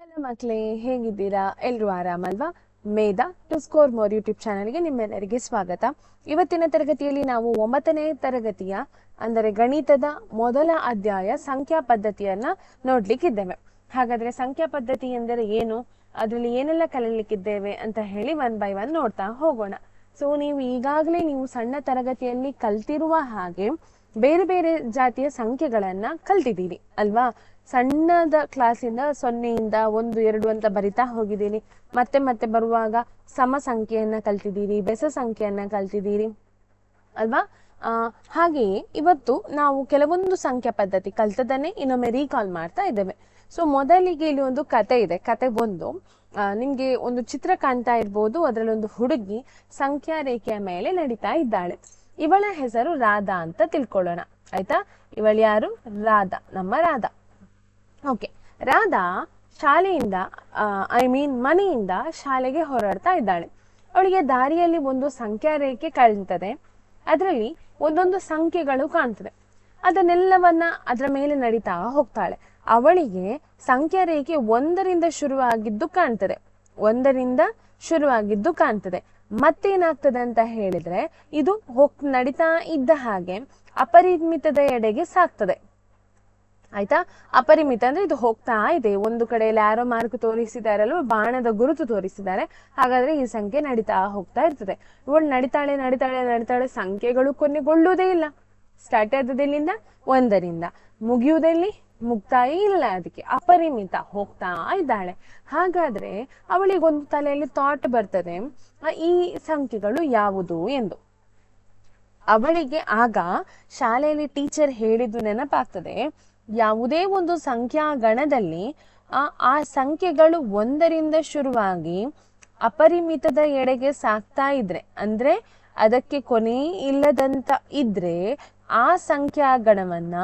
Hello ಮಕ್ಕಳೇ ಹೇಗಿದ್ದೀರಾ? ಎಲ್ಲರೂ ಆರಾಮಲ್ವಾ? Medha to score more YouTube ಚಾನಲ್ಗೆ ನಿಮ್ಮೆಲ್ಲರಿಗೆ ಸ್ವಾಗತ. ಇವತ್ತಿನ ತರಗತಿಯಲ್ಲಿ ನಾವು ಒಂಬತ್ತನೇ ತರಗತಿಯ, ಅಂದರೆ ಗಣಿತದ ಮೊದಲ ಅಧ್ಯಾಯ ಸಂಖ್ಯಾ ಪದ್ಧತಿಯನ್ನ ನೋಡ್ಲಿಕ್ಕಿದ್ದೇವೆ. ಹಾಗಾದ್ರೆ ಸಂಖ್ಯಾ ಪದ್ಧತಿ ಎಂದರೆ ಏನು? ಅದರಲ್ಲಿ ಏನೆಲ್ಲ ಕಲೀಲಿಕ್ಕಿದ್ದೇವೆ ಅಂತ ಹೇಳಿ ಒನ್ ಬೈ ಒನ್ ನೋಡ್ತಾ ಹೋಗೋಣ. ಸೊ ನೀವು ಈಗಾಗಲೇ ನೀವು ಸಣ್ಣ ತರಗತಿಯಲ್ಲಿ ಕಲ್ತಿರುವ ಹಾಗೆ ಬೇರೆ ಬೇರೆ ಜಾತಿಯ ಸಂಖ್ಯೆಗಳನ್ನ ಕಲ್ತಿದ್ದೀರಿ, ಅಲ್ವಾ? ಸಣ್ಣದ ಕ್ಲಾಸಿಂದ ಸೊನ್ನೆಯಿಂದ ಒಂದು ಎರಡು ಅಂತ ಬರಿತಾ ಹೋಗಿದ್ದೀನಿ. ಮತ್ತೆ ಮತ್ತೆ ಬರುವಾಗ ಸಮ ಸಂಖ್ಯೆಯನ್ನ ಕಲ್ತಿದ್ದೀರಿ ಬೆಸ ಸಂಖ್ಯೆಯನ್ನ ಕಲ್ತಿದ್ದೀರಿ ಅಲ್ವಾ? ಆ, ಹಾಗೆಯೇ ಇವತ್ತು ನಾವು ಕೆಲವೊಂದು ಸಂಖ್ಯಾ ಪದ್ಧತಿ ಕಲ್ತದನ್ನೇ ಇನ್ನೊಮ್ಮೆ ರೀಕಾಲ್ ಮಾಡ್ತಾ ಇದ್ದೇವೆ. ಸೊ ಮೊದಲಿಗೆ ಇಲ್ಲಿ ಒಂದು ಕತೆ ಇದೆ. ಕತೆ ಒಂದು ನಿಮ್ಗೆ ಒಂದು ಚಿತ್ರ ಕಾಣ್ತಾ ಇರ್ಬೋದು ಅದರಲ್ಲಿ ಒಂದು ಹುಡುಗಿ ಸಂಖ್ಯಾ ರೇಖೆಯ ಮೇಲೆ ನಡೀತಾ ಇದ್ದಾಳೆ. ಇವಳ ಹೆಸರು ರಾಧಾ ಅಂತ ತಿಳ್ಕೊಳ್ಳೋಣ. ಆಯ್ತಾ? ಇವಳು ಯಾರು ರಾಧಾ ನಮ್ಮ ರಾಧಾ. ಓಕೆ ರಾಧಾ ಶಾಲೆಯಿಂದ ಐ ಮೀನ್ ಮನೆಯಿಂದ ಶಾಲೆಗೆ ಹೊರಡ್ತಾ ಇದ್ದಾಳೆ. ಅವಳಿಗೆ ದಾರಿಯಲ್ಲಿ ಒಂದು ಸಂಖ್ಯಾ ರೇಖೆ ಕಳ್ತದೆ ಅದರಲ್ಲಿ ಒಂದೊಂದು ಸಂಖ್ಯೆಗಳು ಕಾಣ್ತದೆ. ಅದನ್ನೆಲ್ಲವನ್ನ ಅದರ ಮೇಲೆ ನಡೀತಾ ಹೋಗ್ತಾಳೆ. ಅವಳಿಗೆ ಸಂಖ್ಯಾ ರೇಖೆ ಒಂದರಿಂದ ಶುರುವಾಗಿದ್ದು ಕಾಣ್ತದೆ. ಒಂದರಿಂದ ಶುರುವಾಗಿದ್ದು ಕಾಣ್ತದೆ. ಮತ್ತೇನಾಗ್ತದೆ ಅಂತ ಹೇಳಿದ್ರೆ, ಇದು ಹೋಗ್ ನಡೀತಾ ಇದ್ದ ಹಾಗೆ ಅಪರಿಮಿತದ ಎಡೆಗೆ ಸಾಕ್ತದೆ ಆಯ್ತಾ? ಅಪರಿಮಿತ ಅಂದ್ರೆ ಇದು ಹೋಗ್ತಾ ಇದೆ. ಒಂದು ಕಡೆಯಲ್ಲಿ ಯಾರೋ ಮಾರ್ಕ್ ತೋರಿಸಿದಾರಲ್ವ ಬಾಣದ ಗುರುತು ತೋರಿಸಿದ್ದಾರೆ. ಹಾಗಾದ್ರೆ ಈ ಸಂಖ್ಯೆ ನಡೀತಾ ಹೋಗ್ತಾ ಇರ್ತದೆ. ಇವಳು ನಡಿತಾಳೆ ನಡಿತಾಳೆ ನಡಿತಾಳೆ, ಸಂಖ್ಯೆಗಳು ಕೊನೆಗೊಳ್ಳುವುದೇ ಇಲ್ಲ. ಸ್ಟಾರ್ಟ್ ಆದದೆಲ್ಲಿಂದ ಒಂದರಿಂದ. ಮುಗಿಯುವುದಲ್ಲಿ ಮುಗ್ತಾ ಇಲ್ಲ ಅದಕ್ಕೆ. ಅಪರಿಮಿತ ಹೋಗ್ತಾ ಇದ್ದಾಳೆ. ಹಾಗಾದ್ರೆ ಅವಳಿಗೊಂದು ತಲೆಯಲ್ಲಿ ಥಾಟ್ ಬರ್ತದೆ. ಈ ಸಂಖ್ಯೆಗಳು ಯಾವುದು ಎಂದು. ಅವಳಿಗೆ ಆಗ ಶಾಲೆಯಲ್ಲಿ ಟೀಚರ್ ಹೇಳಿದ್ದು ನೆನಪಾಗ್ತದೆ. ಯಾವುದೇ ಒಂದು ಸಂಖ್ಯಾ ಗಣದಲ್ಲಿ, ಆ ಸಂಖ್ಯೆಗಳು ಒಂದರಿಂದ ಶುರುವಾಗಿ ಅಪರಿಮಿತದ ಎಡೆಗೆ ಸಾಗ್ತಾ ಇದ್ರೆ, ಅಂದ್ರೆ ಅದಕ್ಕೆ ಕೊನೆ ಇಲ್ಲದಂತ ಇದ್ರೆ ಆ ಸಂಖ್ಯಾ ಗಣವನ್ನ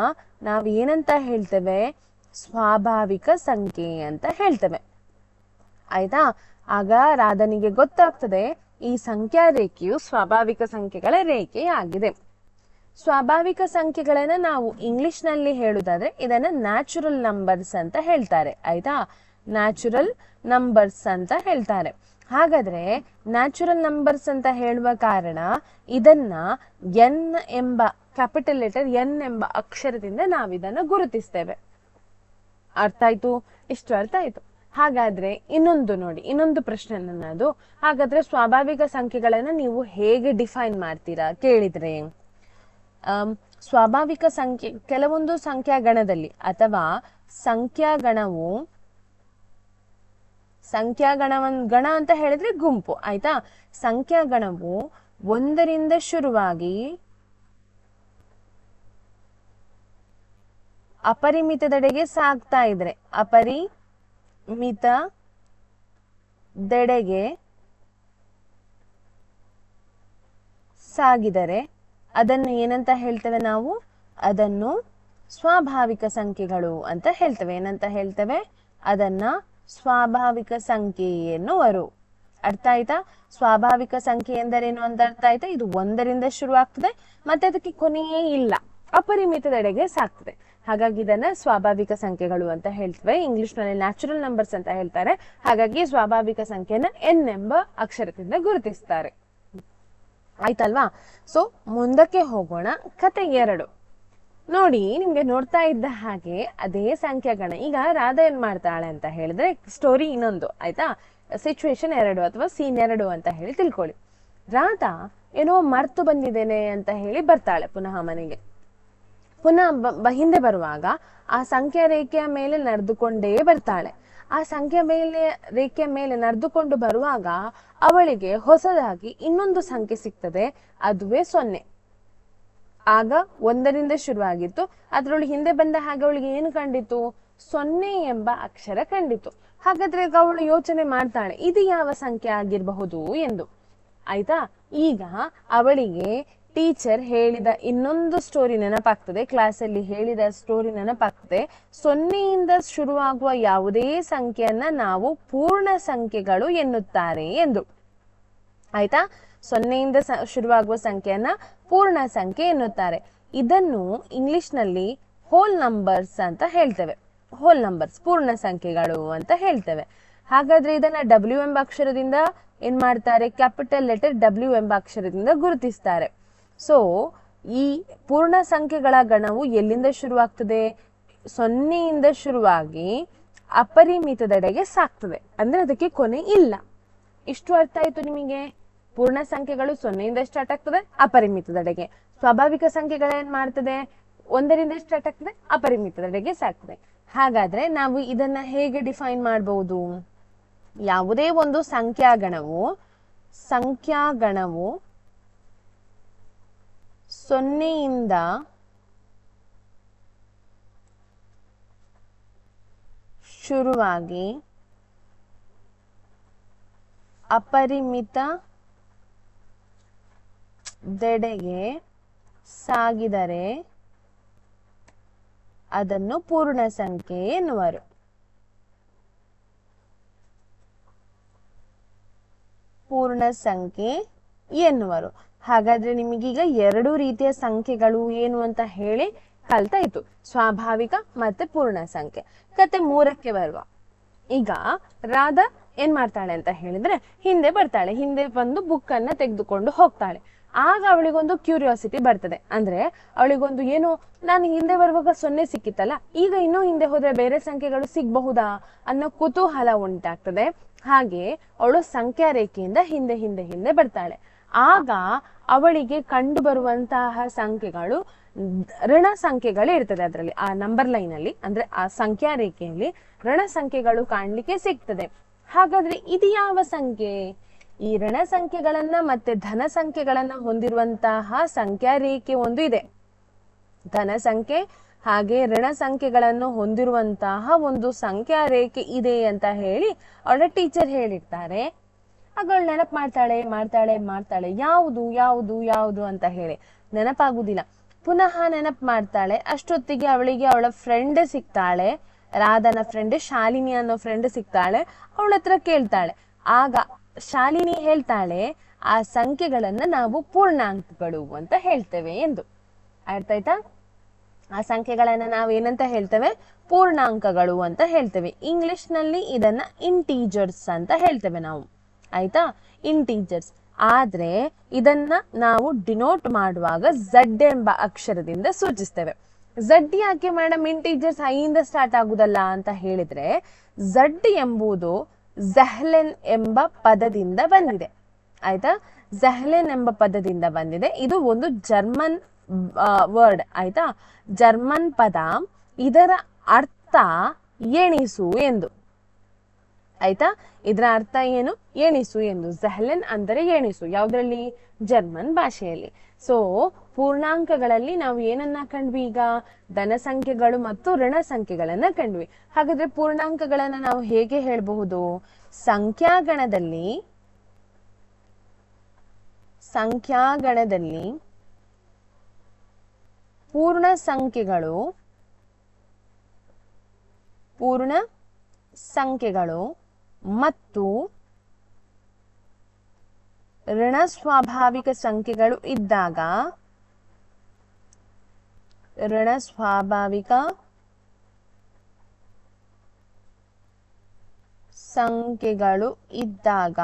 ನಾವು ಏನಂತ ಹೇಳ್ತೇವೆ? ಸ್ವಾಭಾವಿಕ ಸಂಖ್ಯೆ ಅಂತ ಹೇಳ್ತೇವೆ. ಆಯ್ತಾ? ಆಗ ರಾಧನಿಗೆ ಗೊತ್ತಾಗ್ತದೆ, ಈ ಸಂಖ್ಯಾ ರೇಖೆಯು ಸ್ವಾಭಾವಿಕ ಸಂಖ್ಯೆಗಳ ರೇಖೆಯಾಗಿದೆ. ಸ್ವಾಭಾವಿಕ ಸಂಖ್ಯೆಗಳನ್ನ ನಾವು ಇಂಗ್ಲಿಷ್ನಲ್ಲಿ ಹೇಳುದಾದ್ರೆ ಇದನ್ನ ನ್ಯಾಚುರಲ್ ನಂಬರ್ಸ್ ಅಂತ ಹೇಳ್ತಾರೆ, ಆಯ್ತಾ? ನ್ಯಾಚುರಲ್ ನಂಬರ್ಸ್ ಅಂತ ಹೇಳ್ತಾರೆ. ಹಾಗಾದ್ರೆ ನ್ಯಾಚುರಲ್ ನಂಬರ್ಸ್ ಅಂತ ಹೇಳುವ ಕಾರಣ ಇದನ್ನ ಎನ್ ಎಂಬ ಕ್ಯಾಪಿಟಲ್ ಲೆಟರ್ ಎನ್ ಎಂಬ ಅಕ್ಷರದಿಂದ ನಾವಿದನ್ನ ಗುರುತಿಸ್ತೇವೆ. ಅರ್ಥ ಆಯ್ತು? ಇಷ್ಟು ಅರ್ಥ ಆಯ್ತು. ಹಾಗಾದ್ರೆ ಇನ್ನೊಂದು ನೋಡಿ, ಇನ್ನೊಂದು ಪ್ರಶ್ನೆ ನನ್ನದು ಹಾಗಾದ್ರೆ ಸ್ವಾಭಾವಿಕ ಸಂಖ್ಯೆಗಳನ್ನ ನೀವು ಹೇಗೆ ಡಿಫೈನ್ ಮಾಡ್ತೀರಾ ಕೇಳಿದ್ರೆ. ಸ್ವಾಭಾವಿಕ ಸಂಖ್ಯೆ, ಕೆಲವೊಂದು ಸಂಖ್ಯಾಗಣದಲ್ಲಿ ಅಥವಾ ಸಂಖ್ಯಾಗಣವು ಸಂಖ್ಯಾಗಣವನ್ ಗಣ ಅಂತ ಹೇಳಿದ್ರೆ ಗುಂಪು, ಆಯ್ತಾ? ಸಂಖ್ಯಾಗಣವು ಒಂದರಿಂದ ಶುರುವಾಗಿ ಅಪರಿಮಿತದೆಡೆಗೆ ಸಾಗ್ತಾ ಇದ್ರೆ, ಅಪರಿಮಿತ ದೆಡೆಗೆ ಸಾಗಿದರೆ ಅದನ್ನು ಏನಂತ ಹೇಳ್ತೇವೆ ನಾವು? ಅದನ್ನು ಸ್ವಾಭಾವಿಕ ಸಂಖ್ಯೆಗಳು ಅಂತ ಹೇಳ್ತೇವೆ. ಏನಂತ ಹೇಳ್ತೇವೆ? ಅದನ್ನ ಸ್ವಾಭಾವಿಕ ಸಂಖ್ಯೆ ಎನ್ನುವರು. ಅರ್ಥ ಆಯ್ತಾ? ಸ್ವಾಭಾವಿಕ ಸಂಖ್ಯೆ ಎಂದರೇನು ಅಂತ ಅರ್ಥ ಆಯ್ತಾ? ಇದು ಒಂದರಿಂದ ಶುರು ಆಗ್ತದೆ, ಮತ್ತೆ ಅದಕ್ಕೆ ಕೊನೆಯೇ ಇಲ್ಲ. ಅಪರಿಮಿತದೆಡೆಗೆ ಸಾಕ್ತದೆ ಹಾಗಾಗಿ ಇದನ್ನ ಸ್ವಾಭಾವಿಕ ಸಂಖ್ಯೆಗಳು ಅಂತ ಹೇಳ್ತೇವೆ. ಇಂಗ್ಲಿಷ್ನಲ್ಲಿ ನ್ಯಾಚುರಲ್ ನಂಬರ್ಸ್ ಅಂತ ಹೇಳ್ತಾರೆ. ಹಾಗಾಗಿ ಸ್ವಾಭಾವಿಕ ಸಂಖ್ಯೆನ ಎನ್ ಎಂಬ ಅಕ್ಷರದಿಂದ ಗುರುತಿಸ್ತಾರೆ. ಆಯ್ತಲ್ವಾ? ಸೊ ಮುಂದಕ್ಕೆ ಹೋಗೋಣ. ಕತೆ ಎರಡು. ನೋಡಿ, ನಿಮ್ಗೆ ನೋಡ್ತಾ ಇದ್ದ ಹಾಗೆ ಅದೇ ಸಂಖ್ಯಾಗಣ ಈಗ ರಾಧಾ ಏನ್ ಮಾಡ್ತಾಳೆ ಅಂತ ಹೇಳಿದ್ರೆ ಸ್ಟೋರಿ ಇನ್ನೊಂದು, ಆಯ್ತಾ? ಸಿಚುವೇಶನ್ ಎರಡು ಅಥವಾ ಸೀನ್ ಎರಡು ಅಂತ ಹೇಳಿ ತಿಳ್ಕೊಳ್ಳಿ. ರಾಧಾ ಏನೋ ಮರ್ತು ಬಂದಿದ್ದೇನೆ ಅಂತ ಹೇಳಿ ಬರ್ತಾಳೆ ಪುನಃ ಮನೆಗೆ. ಪುನಃ ಹಿಂದೆ ಬರುವಾಗ ಆ ಸಂಖ್ಯಾ ರೇಖೆಯ ಮೇಲೆ ನಡೆದುಕೊಂಡೇ ಬರ್ತಾಳೆ. ಆ ಸಂಖ್ಯೆ ಮೇಲೆ ರೇಖೆಯ ಮೇಲೆ ನಡೆದುಕೊಂಡು ಬರುವಾಗ ಅವಳಿಗೆ ಹೊಸದಾಗಿ ಇನ್ನೊಂದು ಸಂಖ್ಯೆ ಸಿಗ್ತದೆ. ಅದುವೇ ಸೊನ್ನೆ. ಆಗ ಒಂದರಿಂದ ಶುರುವಾಗಿತ್ತು. ಅದ್ರೊಳಗೆ ಹಿಂದೆ ಬಂದ ಹಾಗೆ ಅವಳಿಗೆ ಏನು ಕಂಡಿತು? ಸೊನ್ನೆ ಎಂಬ ಅಕ್ಷರ ಕಂಡಿತು. ಹಾಗಾದ್ರೆ ಅವಳು ಯೋಚನೆ ಮಾಡ್ತಾಳೆ, ಇದು ಯಾವ ಸಂಖ್ಯೆ ಆಗಿರಬಹುದು ಎಂದು. ಆಯ್ತಾ? ಈಗ ಅವಳಿಗೆ ಟೀಚರ್ ಹೇಳಿದ ಇನ್ನೊಂದು ಸ್ಟೋರಿ ನೆನಪಾಗ್ತದೆ. ಕ್ಲಾಸಲ್ಲಿ ಹೇಳಿದ ಸ್ಟೋರಿ ನೆನಪಾಗ್ತದೆ. ಸೊನ್ನೆಯಿಂದ ಶುರುವಾಗುವ ಯಾವುದೇ ಸಂಖ್ಯೆಯನ್ನ ನಾವು ಪೂರ್ಣ ಸಂಖ್ಯೆಗಳು ಎನ್ನುತ್ತಾರೆ ಎಂದು. ಆಯ್ತಾ? ಸೊನ್ನೆಯಿಂದ ಶುರುವಾಗುವ ಸಂಖ್ಯೆಯನ್ನ ಪೂರ್ಣ ಸಂಖ್ಯೆ ಎನ್ನುತ್ತಾರೆ. ಇದನ್ನು ಇಂಗ್ಲಿಷ್ನಲ್ಲಿ ಹೋಲ್ ನಂಬರ್ಸ್ ಅಂತ ಹೇಳ್ತೇವೆ. ಹೋಲ್ ನಂಬರ್ಸ್ ಪೂರ್ಣ ಸಂಖ್ಯೆಗಳು ಅಂತ ಹೇಳ್ತೇವೆ. ಹಾಗಾದ್ರೆ ಇದನ್ನ ಡಬ್ಲ್ಯೂ ಎಂಬ ಅಕ್ಷರದಿಂದ ಏನ್ ಮಾಡ್ತಾರೆ? ಕ್ಯಾಪಿಟಲ್ ಲೆಟರ್ ಡಬ್ಲ್ಯೂ ಎಂಬ ಅಕ್ಷರದಿಂದ ಗುರುತಿಸ್ತಾರೆ. ಸೊ ಈ ಪೂರ್ಣ ಸಂಖ್ಯೆಗಳ ಗಣವು ಎಲ್ಲಿಂದ ಶುರುವಾಗ್ತದೆ? ಸೊನ್ನೆಯಿಂದ ಶುರುವಾಗಿ ಅಪರಿಮಿತದೆಡೆಗೆ ಸಾಕ್ತದೆ ಅಂದ್ರೆ ಅದಕ್ಕೆ ಕೊನೆ ಇಲ್ಲ. ಇಷ್ಟು ಅರ್ಥ ಆಯ್ತು ನಿಮಗೆ? ಪೂರ್ಣ ಸಂಖ್ಯೆಗಳು ಸೊನ್ನೆಯಿಂದ ಸ್ಟಾರ್ಟ್ ಆಗ್ತದೆ, ಅಪರಿಮಿತದೆಡೆಗೆ. ಸ್ವಾಭಾವಿಕ ಸಂಖ್ಯೆಗಳು ಏನ್ ಮಾಡ್ತದೆ? ಒಂದರಿಂದ ಸ್ಟಾರ್ಟ್ ಆಗ್ತದೆ, ಅಪರಿಮಿತದೆಡೆಗೆ ಸಾಕ್ತದೆ ಹಾಗಾದ್ರೆ ನಾವು ಇದನ್ನ ಹೇಗೆ ಡಿಫೈನ್ ಮಾಡಬಹುದು? ಯಾವುದೇ ಒಂದು ಸಂಖ್ಯಾಗಣವು ಸಂಖ್ಯಾಗಣವು ಸೊನ್ನೆಯಿಂದ ಶುರುವಾಗಿ ಅಪರಿಮಿತ ದೆಡೆಗೆ ಸಾಗಿದರೆ ಅದನ್ನು ಪೂರ್ಣ ಸಂಖ್ಯೆ ಎನ್ನುವರು. ಪೂರ್ಣ ಸಂಖ್ಯೆ ಎನ್ನುವರು. ಹಾಗಾದ್ರೆ ನಿಮಗೀಗ ಎರಡು ರೀತಿಯ ಸಂಖ್ಯೆಗಳು ಏನು ಅಂತ ಹೇಳಿ ಕಲ್ತಾಯ್ತು ಸ್ವಾಭಾವಿಕ ಮತ್ತೆ ಪೂರ್ಣ ಸಂಖ್ಯೆ. ಕತೆ ಮೂರಕ್ಕೆ ಬರುವ. ಈಗ ರಾಧಾ ಏನ್ ಮಾಡ್ತಾಳೆ ಅಂತ ಹೇಳಿದ್ರೆ ಹಿಂದೆ ಬರ್ತಾಳೆ. ಹಿಂದೆ ಬಂದು ಬುಕ್ ಅನ್ನ ತೆಗೆದುಕೊಂಡು ಹೋಗ್ತಾಳೆ. ಆಗ ಅವಳಿಗೊಂದು ಕ್ಯೂರಿಯಾಸಿಟಿ ಬರ್ತದೆ. ಅಂದ್ರೆ ಅವಳಿಗೊಂದು ಏನು, ನಾನು ಹಿಂದೆ ಬರುವಾಗ ಸೊನ್ನೆ ಸಿಕ್ಕಿತ್ತಲ್ಲ, ಈಗ ಇನ್ನೂ ಹಿಂದೆ ಹೋದ್ರೆ ಬೇರೆ ಸಂಖ್ಯೆಗಳು ಸಿಗಬಹುದಾ ಅನ್ನೋ ಕುತೂಹಲ ಉಂಟಾಗ್ತದೆ. ಹಾಗೆ ಅವಳು ಸಂಖ್ಯಾ ರೇಖೆಯಿಂದ ಹಿಂದೆ ಹಿಂದೆ ಹಿಂದೆ ಬರ್ತಾಳೆ. ಆಗ ಅವಳಿಗೆ ಕಂಡು ಬರುವಂತಹ ಸಂಖ್ಯೆಗಳು, ಋಣ ಸಂಖ್ಯೆಗಳೇ ಇರ್ತದೆ ಅದರಲ್ಲಿ. ಆ ನಂಬರ್ ಲೈನ್ ಅಲ್ಲಿ, ಅಂದ್ರೆ ಆ ಸಂಖ್ಯಾ ರೇಖೆಯಲ್ಲಿ ಋಣ ಸಂಖ್ಯೆಗಳು ಕಾಣ್ಲಿಕ್ಕೆ ಸಿಗ್ತದೆ. ಹಾಗಾದ್ರೆ ಇದು ಯಾವ ಸಂಖ್ಯೆ? ಈ ಋಣ ಸಂಖ್ಯೆಗಳನ್ನ ಮತ್ತೆ ಧನ ಸಂಖ್ಯೆಗಳನ್ನ ಹೊಂದಿರುವಂತಹ ಸಂಖ್ಯಾ ರೇಖೆ ಒಂದು ಇದೆ. ಧನ ಸಂಖ್ಯೆ ಹಾಗೆ ಋಣ ಸಂಖ್ಯೆಗಳನ್ನು ಹೊಂದಿರುವಂತಹ ಒಂದು ಸಂಖ್ಯಾ ರೇಖೆ ಇದೆ ಅಂತ ಹೇಳಿ ಅವಳ ಟೀಚರ್ ಹೇಳಿರ್ತಾರೆ. ಅವಳು ನೆನಪು ಮಾಡ್ತಾಳೆ ಮಾಡ್ತಾಳೆ ಮಾಡ್ತಾಳೆ. ಯಾವುದು ಯಾವುದು ಯಾವುದು ಅಂತ ಹೇಳಿ. ನೆನಪಾಗುದಿಲ್ಲ. ಪುನಃ ನೆನಪು ಮಾಡ್ತಾಳೆ. ಅಷ್ಟೊತ್ತಿಗೆ ಅವಳಿಗೆ ಅವಳ ಫ್ರೆಂಡ್ ಸಿಗ್ತಾಳೆ. ರಾಧನ ಫ್ರೆಂಡ್ ಶಾಲಿನಿ ಅನ್ನೋ ಫ್ರೆಂಡ್ ಸಿಗ್ತಾಳೆ. ಅವಳ ಹತ್ರ ಕೇಳ್ತಾಳೆ. ಆಗ ಶಾಲಿನಿ ಹೇಳ್ತಾಳೆ, ಆ ಸಂಖ್ಯೆಗಳನ್ನ ನಾವು ಪೂರ್ಣಾಂಕಗಳು ಅಂತ ಹೇಳ್ತೇವೆ ಎಂದು. ಅರ್ಥ ಆಯ್ತಾ ಆ ಸಂಖ್ಯೆಗಳನ್ನ ನಾವು ಏನಂತ ಹೇಳ್ತೇವೆ? ಪೂರ್ಣಾಂಕಗಳು ಅಂತ ಹೇಳ್ತೇವೆ. ಇಂಗ್ಲಿಷ್ನಲ್ಲಿ ಇದನ್ನ ಇಂಟೀಜರ್ಸ್ ಅಂತ ಹೇಳ್ತೇವೆ ನಾವು. ಆಯ್ತಾ? ಇಂಟೀಜರ್ಸ್ ಆದ್ರೆ, ಇದನ್ನ ನಾವು ಡಿನೋಟ್ ಮಾಡುವಾಗ ಝಡ್ ಎಂಬ ಅಕ್ಷರದಿಂದ ಸೂಚಿಸ್ತೇವೆ. ಝಡ್ ಯಾಕೆ ಮೇಡಮ್ ಇಂಟೀಜರ್ಸ್ ಐಯಿಂದ ಸ್ಟಾರ್ಟ್ ಆಗುದಲ್ಲ ಅಂತ ಹೇಳಿದ್ರೆ ಝಡ್ ಎಂಬುದು ಝಹ್ಲೆನ್ ಎಂಬ ಪದದಿಂದ ಬಂದಿದೆ. ಆಯ್ತಾ? ಝಹ್ಲೆನ್ ಎಂಬ ಪದದಿಂದ ಬಂದಿದೆ. ಇದು ಒಂದು ಜರ್ಮನ್ ವರ್ಡ್ ಆಯ್ತಾ? ಜರ್ಮನ್ ಪದ ಇದರ ಅರ್ಥ ಎಣಿಸು ಎಂದು. ಆಯ್ತಾ? ಇದರ ಅರ್ಥ ಏನು? ಎಣಿಸು ಎಂದು ಜಹ್ಲೆನ್ ಅಂದರೆ ಎಣಿಸು, ಯಾವುದರಲ್ಲಿ? ಜರ್ಮನ್ ಭಾಷೆಯಲ್ಲಿ. ಸೊ ಪೂರ್ಣಾಂಕಗಳಲ್ಲಿ ನಾವು ಏನನ್ನ ಕಂಡ್ವಿ ಈಗ? ಧನ ಸಂಖ್ಯೆಗಳು ಮತ್ತು ಋಣ ಸಂಖ್ಯೆಗಳನ್ನ ಕಂಡ್ವಿ. ಹಾಗಾದ್ರೆ ಪೂರ್ಣಾಂಕಗಳನ್ನ ನಾವು ಹೇಗೆ ಹೇಳಬಹುದು? ಸಂಖ್ಯಾಗಣದಲ್ಲಿ ಸಂಖ್ಯಾಗಣದಲ್ಲಿ ಪೂರ್ಣ ಸಂಖ್ಯೆಗಳು ಪೂರ್ಣ ಸಂಖ್ಯೆಗಳು ಮತ್ತು ಋಣ ಸ್ವಾಭಾವಿಕ ಸಂಖ್ಯೆಗಳು ಇದ್ದಾಗ ಋಣ ಸ್ವಾಭಾವಿಕ ಸಂಖ್ಯೆಗಳು ಇದ್ದಾಗ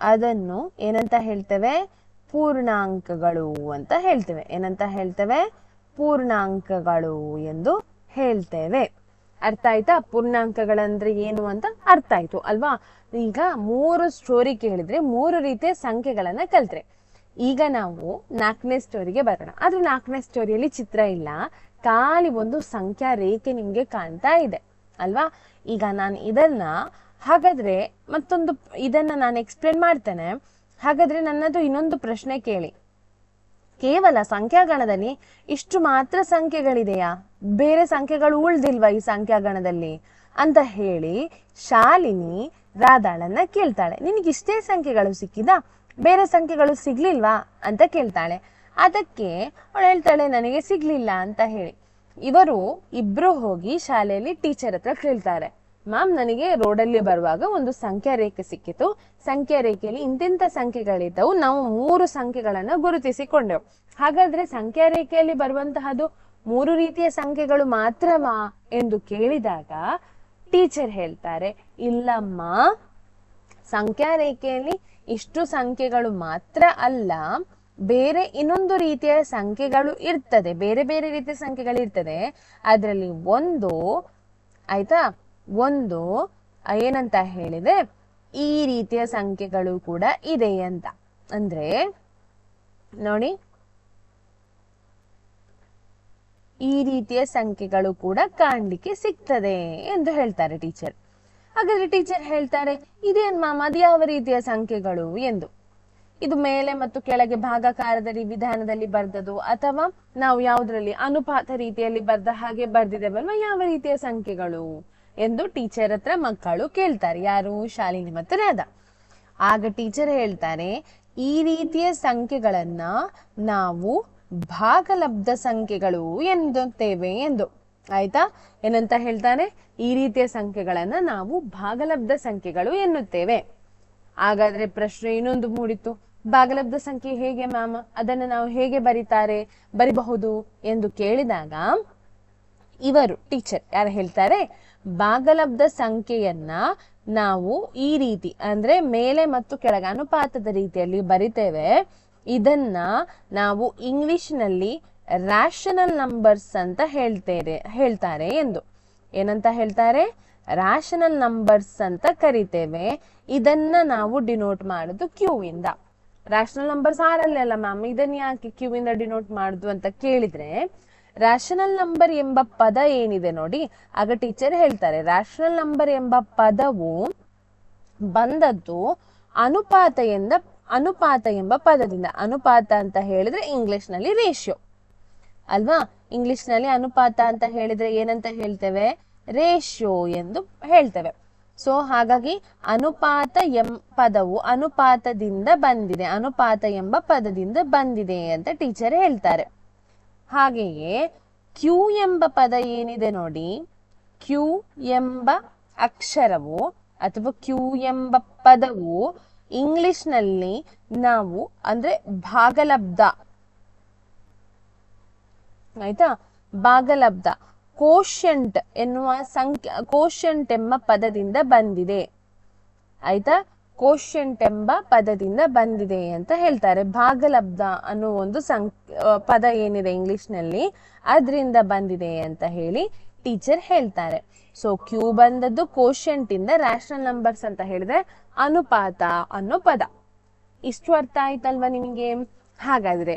ಅದನ್ನು ಏನಂತ ಹೇಳ್ತೇವೆ? ಪೂರ್ಣಾಂಕಗಳು ಅಂತ ಹೇಳ್ತೇವೆ. ಏನಂತ ಹೇಳ್ತೇವೆ? ಪೂರ್ಣಾಂಕಗಳು ಎಂದು ಹೇಳ್ತೇವೆ. ಅರ್ಥ ಆಯ್ತಾ? ಪೂರ್ಣಾಂಕಗಳಂದ್ರೆ ಏನು ಅಂತ ಅರ್ಥ ಆಯ್ತು, ಅಲ್ವಾ? ಈಗ ಮೂರು ಸ್ಟೋರಿ ಕೇಳಿದ್ರೆ ಮೂರು ರೀತಿಯ ಸಂಖ್ಯೆಗಳನ್ನ ಕಲ್ತ್ರೆ. ಈಗ ನಾವು ನಾಲ್ಕನೇ ಸ್ಟೋರಿಗೆ ಬರೋಣ. ಆದ್ರೆ ನಾಲ್ಕನೇ ಸ್ಟೋರಿಯಲ್ಲಿ ಚಿತ್ರ ಇಲ್ಲ. ಖಾಲಿ ಒಂದು ಸಂಖ್ಯಾ ರೇಖೆ ನಿಮ್ಗೆ ಕಾಣ್ತಾ ಇದೆ, ಅಲ್ವಾ? ಈಗ ನಾನು ಇದನ್ನ ಹಾಗಾದ್ರೆ ಮತ್ತೊಂದು ಇದನ್ನ ನಾನು ಎಕ್ಸ್ಪ್ಲೇನ್ ಮಾಡ್ತೇನೆ. ಹಾಗಾದ್ರೆ ನನ್ನದು ಇನ್ನೊಂದು ಪ್ರಶ್ನೆ ಕೇಳಿ. ಕೇವಲ ಸಂಖ್ಯಾಗಣದಲ್ಲಿ ಇಷ್ಟು ಮಾತ್ರ ಸಂಖ್ಯೆಗಳಿದೆಯಾ? ಬೇರೆ ಸಂಖ್ಯೆಗಳು ಉಳ್ದಿಲ್ವಾ ಈ ಸಂಖ್ಯಾಗಣದಲ್ಲಿ? ಅಂತ ಹೇಳಿ ಶಾಲಿನಿ ರಾಧಾಳನ್ನ ಕೇಳ್ತಾಳೆ. ನಿನಗೆ ಇಷ್ಟೇ ಸಂಖ್ಯೆಗಳು ಸಿಕ್ಕಿದ? ಬೇರೆ ಸಂಖ್ಯೆಗಳು ಸಿಗ್ಲಿಲ್ವಾ? ಅಂತ ಕೇಳ್ತಾಳೆ. ಅದಕ್ಕೆ ಅವಳು ಹೇಳ್ತಾಳೆ, ನನಗೆ ಸಿಗ್ಲಿಲ್ಲ ಅಂತ ಹೇಳಿ. ಇವರು ಇಬ್ರು ಹೋಗಿ ಶಾಲೆಯಲ್ಲಿ ಟೀಚರ್ ಹತ್ರ ಕೇಳ್ತಾರೆ. ಮ್ಯಾಮ್, ನನಗೆ ರೋಡಲ್ಲಿ ಬರುವಾಗ ಒಂದು ಸಂಖ್ಯಾ ರೇಖೆ ಸಿಕ್ಕಿತು. ಸಂಖ್ಯಾ ರೇಖೆಯಲ್ಲಿ ಇಂತಿಂತ ಸಂಖ್ಯೆಗಳಿದ್ದವು. ನಾವು ಮೂರು ಸಂಖ್ಯೆಗಳನ್ನ ಗುರುತಿಸಿಕೊಂಡೆವು. ಹಾಗಾದ್ರೆ ಸಂಖ್ಯಾ ರೇಖೆಯಲ್ಲಿ ಬರುವಂತಹದು ಮೂರು ರೀತಿಯ ಸಂಖ್ಯೆಗಳು ಮಾತ್ರವಾ ಎಂದು ಕೇಳಿದಾಗ ಟೀಚರ್ ಹೇಳ್ತಾರೆ, ಇಲ್ಲಮ್ಮ ಸಂಖ್ಯಾ ರೇಖೆಯಲ್ಲಿ ಇಷ್ಟು ಸಂಖ್ಯೆಗಳು ಮಾತ್ರ ಅಲ್ಲ, ಬೇರೆ ಇನ್ನೊಂದು ರೀತಿಯ ಸಂಖ್ಯೆಗಳು ಇರ್ತದೆ, ಬೇರೆ ಬೇರೆ ರೀತಿಯ ಸಂಖ್ಯೆಗಳು ಇರ್ತದೆ. ಅದರಲ್ಲಿ ಒಂದು, ಆಯ್ತಾ? ಒಂದು ಏನಂತ ಹೇಳಿದ್ರೆ ಈ ರೀತಿಯ ಸಂಖ್ಯೆಗಳು ಕೂಡ ಇದೆ ಅಂತ. ಅಂದ್ರೆ, ನೋಡಿ. ಈ ರೀತಿಯ ಸಂಖ್ಯೆಗಳು ಕೂಡ ಕಾಣಲಿಕ್ಕೆ ಸಿಗ್ತದೆ ಎಂದು ಹೇಳ್ತಾರೆ ಟೀಚರ್ ಹಾಗಾದ್ರೆ ಟೀಚರ್ ಹೇಳ್ತಾರೆ, ಇದೇನ್ ಮಾಮ, ಅದು ಯಾವ ರೀತಿಯ ಸಂಖ್ಯೆಗಳು? ಎಂದು. ಇದು ಮೇಲೆ ಮತ್ತು ಕೆಳಗೆ ಭಾಗಾಕಾರದ ವಿಧಾನದಲ್ಲಿ ಬರ್ದದು ಅಥವಾ ನಾವು ಯಾವುದ್ರಲ್ಲಿ ಅನುಪಾತ ರೀತಿಯಲ್ಲಿ ಬರ್ದ ಹಾಗೆ ಬರ್ದಿದ್ದೇವಲ್ವಾ ಯಾವ ರೀತಿಯ ಸಂಖ್ಯೆಗಳು? ಎಂದು ಟೀಚರ್ ಹತ್ರ ಮಕ್ಕಳು ಕೇಳ್ತಾರೆ. ಯಾರು? ಶಾಲಿನಿ ಮತ್ತು ರಾಧ. ಆಗ ಟೀಚರ್ ಹೇಳ್ತಾರೆ, ಈ ರೀತಿಯ ಸಂಖ್ಯೆಗಳನ್ನ ನಾವು ಭಾಗಲಬ್ಧ ಸಂಖ್ಯೆಗಳು ಎನ್ನುತ್ತೇವೆ ಎಂದು. ಆಯ್ತಾ? ಏನಂತ ಹೇಳ್ತಾರೆ ಈ ರೀತಿಯ ಸಂಖ್ಯೆಗಳನ್ನ ನಾವು ಭಾಗಲಬ್ಧ ಸಂಖ್ಯೆಗಳು ಎನ್ನುತ್ತೇವೆ. ಹಾಗಾದ್ರೆ ಪ್ರಶ್ನೆ ಇನ್ನೊಂದು ಮೂಡಿತು ಭಾಗಲಬ್ಧ ಸಂಖ್ಯೆ ಹೇಗೆ ಮ್ಯಾಮ್? ಅದನ್ನ ನಾವು ಹೇಗೆ ಬರೀತಾರೆ, ಬರಿಬಹುದು? ಎಂದು ಕೇಳಿದಾಗ ಇವರು, ಟೀಚರ್ ಯಾರು ಹೇಳ್ತಾರೆ ಭಾಗಲಬ್ಧ ಸಂಖ್ಯೆಯನ್ನ ನಾವು ಈ ರೀತಿ, ಅಂದ್ರೆ ಮೇಲೆ ಮತ್ತು ಕೆಳಗೆ ಅನುಪಾತದ ರೀತಿಯಲ್ಲಿ ಬರಿತೇವೆ. ಇದನ್ನ ನಾವು ಇಂಗ್ಲಿಷ್ನಲ್ಲಿ ರ್ಯಾಷನಲ್ ನಂಬರ್ಸ್ ಅಂತ ಹೇಳ್ತೇವೆ ಹೇಳ್ತಾರೆ ಎಂದು. ಏನಂತ ಹೇಳ್ತಾರೆ? ರ್ಯಾಷನಲ್ ನಂಬರ್ಸ್ ಅಂತ ಕರಿತೇವೆ. ಇದನ್ನ ನಾವು ಡಿನೋಟ್ ಮಾಡುದು ಕ್ಯೂ ಇಂದ. ರ್ಯಾಷನಲ್ ನಂಬರ್ಸ್ ಆರಲ್ಲೇ ಅಲ್ಲ ಮ್ಯಾಮ್ ಇದನ್ನ ಯಾಕೆ ಕ್ಯೂ ಇಂದ ಡಿನೋಟ್ ಮಾಡುದು ಅಂತ ಕೇಳಿದ್ರೆ ರ್ಯಾಷನಲ್ ನಂಬರ್ ಎಂಬ ಪದ ಏನಿದೆ ನೋಡಿ. ಆಗ ಟೀಚರ್ ಹೇಳ್ತಾರೆ ರ್ಯಾಷನಲ್ ನಂಬರ್ ಎಂಬ ಪದವು ಬಂದದ್ದು ಅನುಪಾತ ಎಂದ, ಅನುಪಾತ ಎಂಬ ಪದದಿಂದ. ಅನುಪಾತ ಅಂತ ಹೇಳಿದ್ರೆ ಇಂಗ್ಲಿಷ್ನಲ್ಲಿ ರೇಷಿಯೋ ಅಲ್ವಾ? ಇಂಗ್ಲಿಷ್ನಲ್ಲಿ ಅನುಪಾತ ಅಂತ ಹೇಳಿದ್ರೆ ಏನಂತ ಹೇಳ್ತೇವೆ? ರೇಷಿಯೋ ಎಂದು ಹೇಳ್ತೇವೆ. ಸೊ ಹಾಗಾಗಿ ಅನುಪಾತ ಎಂ ಪದವು ಅನುಪಾತದಿಂದ ಬಂದಿದೆ. ಅನುಪಾತ ಎಂಬ ಪದದಿಂದ ಬಂದಿದೆ ಅಂತ ಟೀಚರ್ ಹೇಳ್ತಾರೆ. ಹಾಗೆಯೇ ಕ್ಯೂ ಎಂಬ ಪದ ಏನಿದೆ ನೋಡಿ? ಕ್ಯೂ ಎಂಬ ಅಕ್ಷರವು ಅಥವಾ ಕ್ಯೂ ಎಂಬ ಪದವು ಇಂಗ್ಲಿಷ್ನಲ್ಲಿ ನಾವು ಅಂದ್ರೆ ಭಾಗಲಬ್ಧ. ಆಯ್ತಾ? ಭಾಗಲಬ್ಧ. ಕೋಶಂಟ್ ಎನ್ನುವ ಸಂಖ್ಯೆ ಕೋಶಂಟ್ ಎಂಬ ಪದದಿಂದ ಬಂದಿದೆ. ಆಯ್ತಾ? ಕೋಶಂಟ್ ಎಂಬ ಪದದಿಂದ ಬಂದಿದೆ ಅಂತ ಹೇಳ್ತಾರೆ. ಭಾಗಲಬ್ಧ ಅನ್ನೋ ಒಂದು ಸಂ ಪದ ಏನಿದೆ ಇಂಗ್ಲಿಷ್ನಲ್ಲಿ, ಅದರಿಂದ ಬಂದಿದೆ ಅಂತ ಹೇಳಿ ಟೀಚರ್ ಹೇಳ್ತಾರೆ. ಸೊ ಕ್ಯೂ ಬಂದದ್ದು ಕೋಶಂಟ್ ಇಂದ ರ್ಯಾಷನಲ್ ನಂಬರ್ಸ್ ಅಂತ ಹೇಳಿದ್ರೆ ಅನುಪಾತ ಅನ್ನೋ ಪದ. ಇಷ್ಟು ಅರ್ಥ ಆಯ್ತಲ್ವಾ ನಿಮಗೆ? ಹಾಗಾದ್ರೆ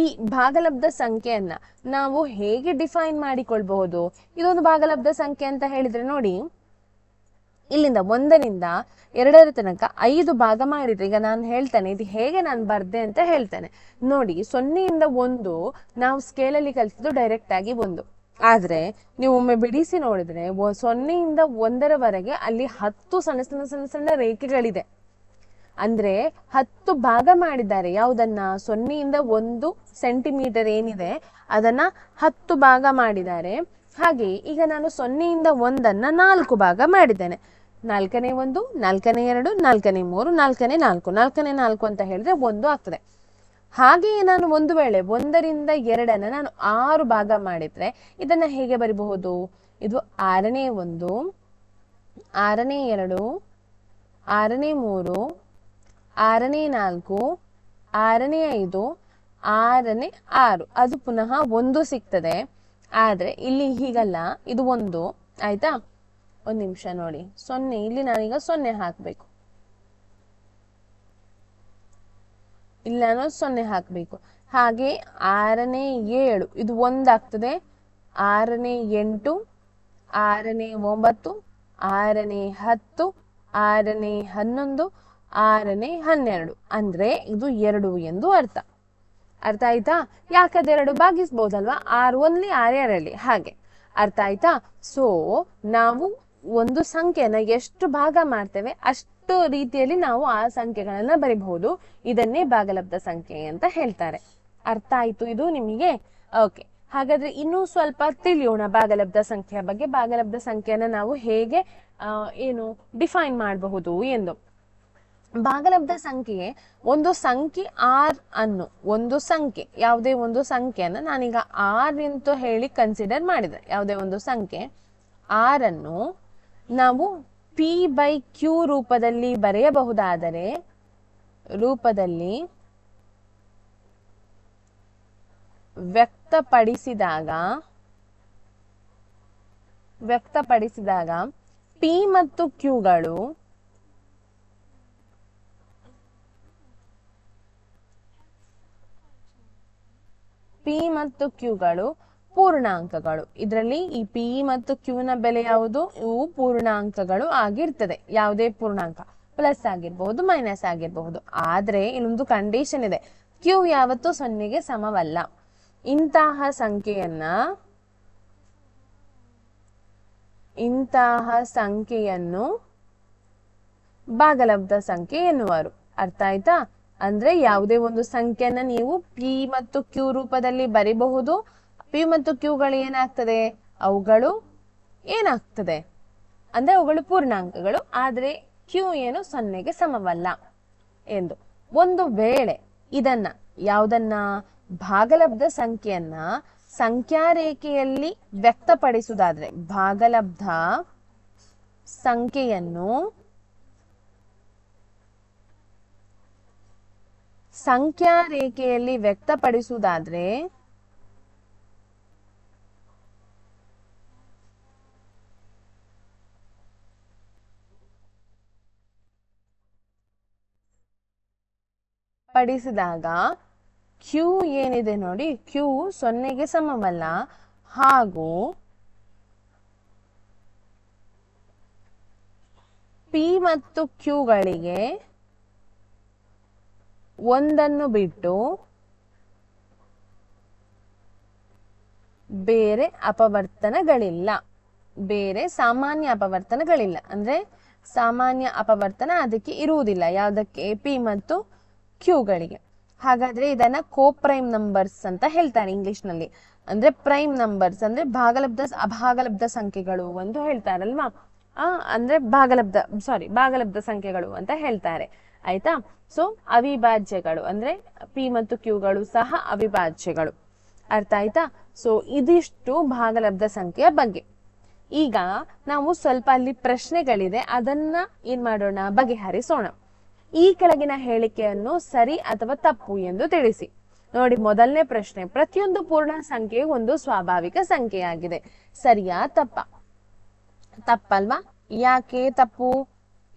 ಈ ಭಾಗಲಬ್ಧ ಸಂಖ್ಯೆಯನ್ನ ನಾವು ಹೇಗೆ ಡಿಫೈನ್ ಮಾಡಿಕೊಳ್ಬಹುದು? ಇದೊಂದು ಭಾಗಲಬ್ಧ ಸಂಖ್ಯೆ ಅಂತ ಹೇಳಿದ್ರೆ ನೋಡಿ. ಇಲ್ಲಿಂದ ಒಂದರಿಂದ ಎರಡರ ತನಕ ಐದು ಭಾಗ ಮಾಡಿದ್ರೆ ಈಗ ನಾನು ಹೇಳ್ತೇನೆ, ಇದು ಹೇಗೆ ನಾನು ಬರ್ದೆ ಅಂತ ಹೇಳ್ತೇನೆ. ನೋಡಿ, ಸೊನ್ನೆಯಿಂದ ಒಂದು ನಾವು ಸ್ಕೇಲಲ್ಲಿ ಕಲಿಸಿದ್ದು ಡೈರೆಕ್ಟ್ ಆಗಿ ಒಂದು. ಆದ್ರೆ, ನೀವು ಒಮ್ಮೆ ಬಿಡಿಸಿ ನೋಡಿದ್ರೆ ಸೊನ್ನೆಯಿಂದ ಒಂದರವರೆಗೆ ಅಲ್ಲಿ ಹತ್ತು ಸಣ್ಣ ಸಣ್ಣ ಸಣ್ಣ ಸಣ್ಣ ರೇಖೆಗಳಿದೆ. ಅಂದ್ರೆ, ಹತ್ತು ಭಾಗ ಮಾಡಿದ್ದಾರೆ. ಯಾವುದನ್ನ? ಸೊನ್ನೆಯಿಂದ ಒಂದು ಸೆಂಟಿಮೀಟರ್ ಏನಿದೆ, ಅದನ್ನ ಹತ್ತು ಭಾಗ ಮಾಡಿದ್ದಾರೆ. ಹಾಗೆ, ಈಗ ನಾನು ಸೊನ್ನೆಯಿಂದ ಒಂದನ್ನ ನಾಲ್ಕು ಭಾಗ ಮಾಡಿದ್ದೇನೆ. ನಾಲ್ಕನೇ ಒಂದು, ನಾಲ್ಕನೇ ಎರಡು, ನಾಲ್ಕನೇ ಮೂರು, ನಾಲ್ಕನೇ ನಾಲ್ಕು. ನಾಲ್ಕನೇ ನಾಲ್ಕು ಅಂತ ಹೇಳಿದ್ರೆ ಒಂದು ಆಗ್ತದೆ. ಹಾಗೆಯೇ ನಾನು ಒಂದು ವೇಳೆ ಒಂದರಿಂದ ಎರಡನ್ನ ನಾನು ಆರು ಭಾಗ ಮಾಡಿದ್ರೆ ಇದನ್ನ ಹೇಗೆ ಬರಿಬಹುದು? ಇದು ಆರನೇ ಒಂದು, ಆರನೇ ಎರಡು, ಆರನೇ ಮೂರು, ಆರನೇ ನಾಲ್ಕು, ಆರನೇ ಐದು, ಆರನೇ ಆರು. ಅದು ಪುನಃ ಒಂದು ಸಿಗ್ತದೆ. ಆದ್ರೆ ಇಲ್ಲಿ ಹೀಗಲ್ಲ. ಇದು ಒಂದು. ಆಯ್ತಾ? ಒಂದ್ ನಿಮಿಷ ನೋಡಿ. ಸೊನ್ನೆ. ಇಲ್ಲಿ ನಾನೀಗ ಸೊನ್ನೆ ಹಾಕ್ಬೇಕು. ಇಲ್ಲ ಅನ್ನೋದು ಸೊನ್ನೆ ಹಾಕ್ಬೇಕು. ಹಾಗೆ ಆರನೇ ಏಳು. ಇದು ಒಂದಾಗ್ತದೆ ಆರನೇ ಎಂಟು, ಆರನೇ ಒಂಬತ್ತು, ಆರನೇ ಹತ್ತು, ಆರನೇ ಹನ್ನೊಂದು, ಆರನೇ ಹನ್ನೆರಡು. ಅಂದ್ರೆ ಇದು ಎರಡು ಎಂದು ಅರ್ಥ. ಅರ್ಥ ಆಯ್ತಾ? ಯಾಕದೆರಡು ಭಾಗಿಸ್ಬೋದಲ್ವಾ? ಆರು ಒಂದ್ಲಿ ಆರ್ ಎರಡಲ್ಲಿ. ಹಾಗೆ. ಅರ್ಥ ಆಯ್ತಾ? ಸೊ ನಾವು ಒಂದು ಸಂಖ್ಯೆಯನ್ನ ಎಷ್ಟು ಭಾಗ ಮಾಡ್ತೇವೆ ಅಷ್ಟು ರೀತಿಯಲ್ಲಿ ನಾವು ಆ ಸಂಖ್ಯೆಗಳನ್ನ ಬರಿಬಹುದು. ಇದನ್ನೇ ಭಾಗಲಬ್ಧ ಸಂಖ್ಯೆ ಅಂತ ಹೇಳ್ತಾರೆ. ಅರ್ಥ ಆಯ್ತು ಇದು ನಿಮಗೆ? ಓಕೆ ಹಾಗಾದ್ರೆ ಇನ್ನೂ ಸ್ವಲ್ಪ ತಿಳಿಯೋಣ ಭಾಗಲಬ್ಧ ಸಂಖ್ಯೆಯ ಬಗ್ಗೆ. ಭಾಗಲಬ್ಧ ಸಂಖ್ಯೆಯನ್ನ ನಾವು ಹೇಗೆ ಏನು ಡಿಫೈನ್ ಮಾಡಬಹುದು ಎಂದು. ಭಾಗಲಬ್ಧ ಸಂಖ್ಯೆ ಒಂದು ಸಂಖ್ಯೆ ಆರ್ ಅನ್ನು, ಒಂದು ಸಂಖ್ಯೆ, ಯಾವುದೇ ಒಂದು ಸಂಖ್ಯೆಯನ್ನು ನಾನೀಗ ಆರ್ ಅಂತ ಹೇಳಿ ಕನ್ಸಿಡರ್ ಮಾಡಿದೆ. ಯಾವುದೇ ಒಂದು ಸಂಖ್ಯೆ ಆರನ್ನು ನಾವು ಪಿ ಬೈ ಕ್ಯೂ ರೂಪದಲ್ಲಿ ಬರೆಯಬಹುದಾದರೆ ರೂಪದಲ್ಲಿ ವ್ಯಕ್ತಪಡಿಸಿದಾಗ ವ್ಯಕ್ತಪಡಿಸಿದಾಗ ಪಿ ಮತ್ತು ಕ್ಯೂಗಳು ಪಿ ಮತ್ತು ಕ್ಯೂಗಳು ಪೂರ್ಣಾಂಕಗಳು. ಇದರಲ್ಲಿ ಈ ಪಿ ಮತ್ತು ಕ್ಯೂನ ಬೆಲೆ ಯಾವುದು? ಇವು ಪೂರ್ಣಾಂಕಗಳು ಆಗಿರ್ತದೆ. ಯಾವುದೇ ಪೂರ್ಣಾಂಕ. ಪ್ಲಸ್ ಆಗಿರ್ಬಹುದು ಮೈನಸ್ ಆಗಿರಬಹುದು. ಆದ್ರೆ ಇನ್ನೊಂದು ಕಂಡೀಷನ್ ಇದೆ. ಕ್ಯೂ ಯಾವತ್ತೂ ಸೊನ್ನೆಗೆ ಸಮವಲ್ಲ. ಇಂತಹ ಸಂಖ್ಯೆಯನ್ನ ಇಂತಹ ಸಂಖ್ಯೆಯನ್ನು ಭಾಗಲಬ್ಧ ಸಂಖ್ಯೆ ಎನ್ನುವರು. ಅರ್ಥ ಆಯ್ತಾ? ಅಂದ್ರೆ ಯಾವುದೇ ಒಂದು ಸಂಖ್ಯೆಯನ್ನ ನೀವು ಪಿ ಮತ್ತು ಕ್ಯೂ ರೂಪದಲ್ಲಿ ಬರಿಬಹುದು. ಪಿ ಮತ್ತು ಕ್ಯೂಗಳು ಏನಾಗ್ತದೆ? ಅವುಗಳು ಏನಾಗ್ತದೆ? ಅಂದ್ರೆ ಅವುಗಳು ಪೂರ್ಣಾಂಕಗಳು, ಆದ್ರೆ ಕ್ಯೂ ಏನು ಸೊನ್ನೆಗೆ ಸಮವಲ್ಲ ಎಂದು. ಒಂದು ವೇಳೆ ಇದನ್ನ, ಯಾವುದನ್ನ, ಭಾಗಲಬ್ಧ ಸಂಖ್ಯೆಯನ್ನ ಸಂಖ್ಯಾ ರೇಖೆಯಲ್ಲಿ ವ್ಯಕ್ತಪಡಿಸುವುದಾದ್ರೆ, ಭಾಗಲಬ್ಧ ಸಂಖ್ಯೆಯನ್ನು ಸಂಖ್ಯಾ ರೇಖೆಯಲ್ಲಿ ವ್ಯಕ್ತಪಡಿಸುವುದಾದ್ರೆ ಪಡಿಸಿದಾಗ ಕ್ಯೂ ಏನಿದೆ ನೋಡಿ ಕ್ಯೂ ಸೊನ್ನೆಗೆ ಸಮವಲ್ಲ. ಹಾಗೂ ಪಿ ಮತ್ತು ಕ್ಯೂಗಳಿಗೆ ಒಂದನ್ನು ಬಿಟ್ಟು ಬೇರೆ ಅಪವರ್ತನಗಳಿಲ್ಲ. ಬೇರೆ ಸಾಮಾನ್ಯ ಅಪವರ್ತನಗಳಿಲ್ಲ. ಅಂದ್ರೆ ಸಾಮಾನ್ಯ ಅಪವರ್ತನ ಅದಕ್ಕೆ ಇರುವುದಿಲ್ಲ. ಯಾವುದಕ್ಕೆ? ಪಿ ಮತ್ತು ಕ್ಯೂಗಳಿಗೆ. ಹಾಗಾದ್ರೆ ಇದನ್ನ ಕೋಪ್ರೈಮ್ ನಂಬರ್ಸ್ ಅಂತ ಹೇಳ್ತಾರೆ ಇಂಗ್ಲಿಷ್ನಲ್ಲಿ ಅಂದ್ರೆ ಪ್ರೈಮ್ ನಂಬರ್ಸ್ ಅಂದ್ರೆ ಭಾಗಲಬ್ಧ ಅಭಾಗಲಬ್ಧ ಸಂಖ್ಯೆಗಳು ಒಂದು ಹೇಳ್ತಾರಲ್ವಾ? ಆ, ಅಂದ್ರೆ ಭಾಗಲಬ್ಧ ಸಾರಿ ಭಾಗಲಬ್ಧ ಸಂಖ್ಯೆಗಳು ಅಂತ ಹೇಳ್ತಾರೆ. ಆಯ್ತಾ? ಸೊ ಅವಿಭಾಜ್ಯಗಳು ಅಂದ್ರೆ ಪಿ ಮತ್ತು ಕ್ಯೂಗಳು ಸಹ ಅವಿಭಾಜ್ಯಗಳು. ಅರ್ಥ ಆಯ್ತಾ? ಸೊ ಇದಿಷ್ಟು ಭಾಗಲಬ್ಧ ಸಂಖ್ಯೆಯ ಬಗ್ಗೆ. ಈಗ ನಾವು ಸ್ವಲ್ಪ ಅಲ್ಲಿ ಪ್ರಶ್ನೆಗಳಿದೆ, ಅದನ್ನ ಏನ್ ಮಾಡೋಣ? ಬಗೆಹರಿಸೋಣ. ಈ ಕೆಳಗಿನ ಹೇಳಿಕೆಯನ್ನು ಸರಿ ಅಥವಾ ತಪ್ಪು ಎಂದು ತಿಳಿಸಿ. ನೋಡಿ, ಮೊದಲನೇ ಪ್ರಶ್ನೆ. ಪ್ರತಿಯೊಂದು ಪೂರ್ಣ ಸಂಖ್ಯೆ ಒಂದು ಸ್ವಾಭಾವಿಕ ಸಂಖ್ಯೆಯಾಗಿದೆ. ಸರಿಯಾ, ತಪ್ಪ? ತಪ್ಪಲ್ವಾ? ಯಾಕೆ ತಪ್ಪು?